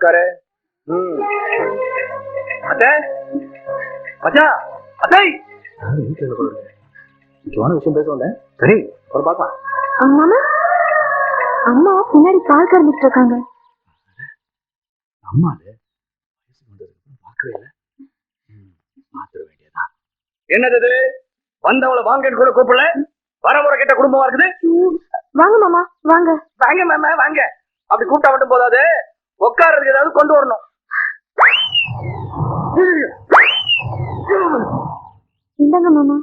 உட்காரு. ம். அத்தை. மச்சா அத்தை. வீட்டில் என்ன பண்ணுறேன் முக்கியமான விஷயம் பேச வந்தேன். சரி ஒரு பார்க்கலாம். அம்மா அம்மா பின்னாடி கால் கறந்துட்டு இருக்காங்க. அம்மா அது வயசு வந்ததுக்கு பார்க்கவே இல்லை. மாத்திர வேண்டியதா என்னது வந்தவளை வாங்கன்னு கூட கூப்பிடல? வரமுறை கிட்ட குடும்பமா இருக்குது? வாங்க மாமா. வாங்க. வாங்க மாமா வாங்க. அப்படி கூப்பிட்டா மட்டும் போதாது? உட்காரதுக்கு ஏதாவது கொண்டு வரணும். இந்தாங்க மாமா.